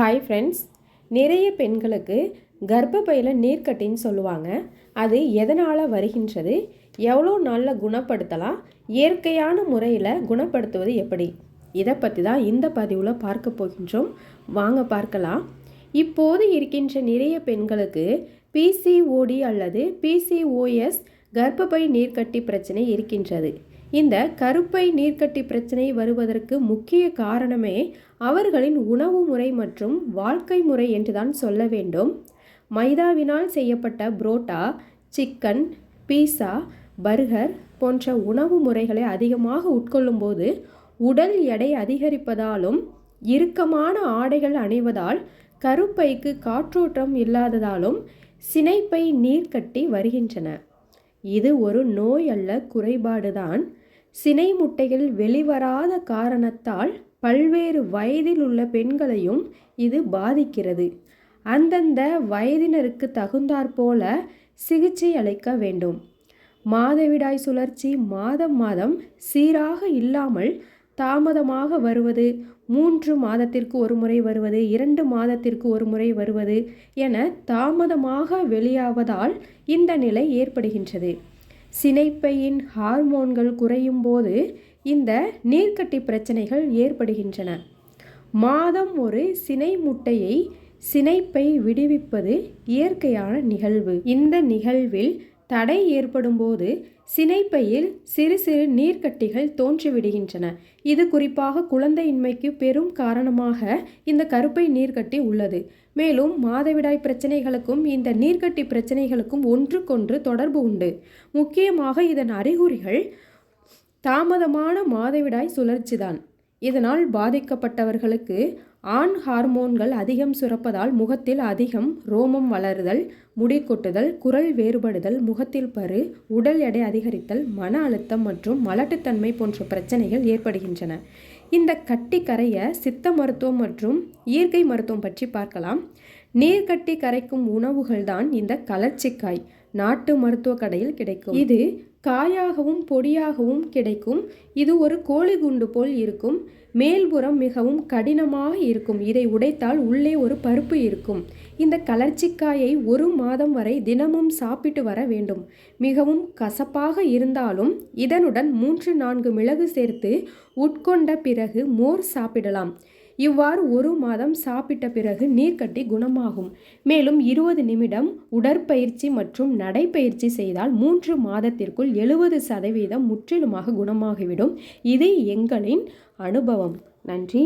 Hi friends நிறைய பெண்களுக்கு கர்ப்பப்பையில் நீர்க்கட்டின்னு சொல்லுவாங்க. அது எதனால் வருகின்றது? எவ்வளோ நாளில் குணப்படுத்தலாம்? இயற்கையான முறையில் குணப்படுத்துவது எப்படி? இதை பற்றி தான் இந்த பதிவில் பார்க்க போகின்றோம். வாங்க பார்க்கலாம். இப்போது இருக்கின்ற நிறைய பெண்களுக்கு பிசிஓடி அல்லது பிசிஓஎஸ் கர்ப்பப்பை நீர்க்கட்டி பிரச்சனை இருக்கின்றது. இந்த கருப்பை நீர்க்கட்டி பிரச்சனை வருவதற்கு முக்கிய காரணமே அவர்களின் உணவு முறை மற்றும் வாழ்க்கை முறை என்றுதான் சொல்ல வேண்டும். மைதாவினால் செய்யப்பட்ட புரோட்டா சிக்கன் பீஸா பர்கர் போன்ற உணவு முறைகளை அதிகமாக உட்கொள்ளும்போது உடல் எடை அதிகரிப்பதாலும் இறுக்கமான ஆடைகள் அணிவதால் கருப்பைக்கு காற்றோட்டம் இல்லாததாலும் சினைப்பை நீர்க்கட்டி வருகின்றன. இது ஒரு நோய் அல்ல குறைபாடுதான். சினை முட்டைகள் வெளிவராத காரணத்தால் பல்வேறு வயதில் உள்ள பெண்களையும் இது பாதிக்கிறது. அந்தந்த வயதினருக்கு தகுந்தாற்போல சிகிச்சை அளிக்க வேண்டும். மாதவிடாய் சுழற்சி மாதம் மாதம் சீராக இல்லாமல் தாமதமாக வருவது மூன்று மாதத்திற்கு ஒரு முறை வருவது இரண்டு மாதத்திற்கு ஒரு முறை வருவது என தாமதமாக வெளியாவதால் இந்த நிலை ஏற்படுகின்றது. சினைப்பையின் ஹார்மோன்கள் குறையும் போது இந்த நீர்க்கட்டி பிரச்சனைகள் ஏற்படுகின்றன. மாதம் ஒரு சினை முட்டையை சினைப்பை விடுவிப்பது இயற்கையான நிகழ்வு. இந்த நிகழ்வில் தடை ஏற்படும் போது சினைப்பையில் சிறு சிறு நீர்க்கட்டிகள் தோன்றிவிடுகின்றன. இது குறிப்பாக குழந்தையின்மைக்கு பெரும் காரணமாக இந்த கருப்பை நீர்க்கட்டி உள்ளது. மேலும் மாதவிடாய் பிரச்சனைகளுக்கும் இந்த நீர்க்கட்டி பிரச்சனைகளுக்கும் ஒன்றுக்கொன்று தொடர்பு உண்டு. முக்கியமாக இதன் அறிகுறிகள் தாமதமான மாதவிடாய் சுழற்சிதான். இதனால் பாதிக்கப்பட்டவர்களுக்கு ஆண் ஹார்மோன்கள் அதிகம் சுரப்பதால் முகத்தில் அதிகம் ரோமம் வளருதல் முடி கொட்டுதல் குரல் வேறுபடுதல் முகத்தில் பரு உடல் எடை அதிகரித்தல் மன அழுத்தம் மற்றும் மலட்டுத்தன்மை போன்ற பிரச்சனைகள் ஏற்படுகின்றன. இந்த கட்டி கரைய சித்த மருத்துவம் மற்றும் இயற்கை மருத்துவம் பற்றி பார்க்கலாம். நீர்க்கட்டி கரைக்கும் உணவுகள் தான் இந்த கலர்ச்சிக்காய். நாட்டு மருத்துவ கடையில் கிடைக்கும். இது காயாகவும் பொடியாகவும் கிடைக்கும். இது ஒரு கோழி குண்டு போல் இருக்கும். மேல்புறம் மிகவும் கடினமாக இருக்கும். இதை உடைத்தால் உள்ளே ஒரு பருப்பு இருக்கும். இந்த கலர்ச்சிக்காயை ஒரு மாதம் வரை தினமும் சாப்பிட்டு வர வேண்டும். மிகவும் கசப்பாக இருந்தாலும் இதனுடன் மூன்று நான்கு மிளகு சேர்த்து உட்கொண்ட பிறகு மோர் சாப்பிடலாம். இவ்வாறு ஒரு மாதம் சாப்பிட்ட பிறகு நீர்க்கட்டி குணமாகும். மேலும் இருபது நிமிடம் உடற்பயிற்சி மற்றும் நடைப்பயிற்சி செய்தால் மூன்று மாதத்திற்குள் எழுபது சதவீதம் முற்றிலுமாக குணமாகிவிடும். இது எங்களின் அனுபவம். நன்றி.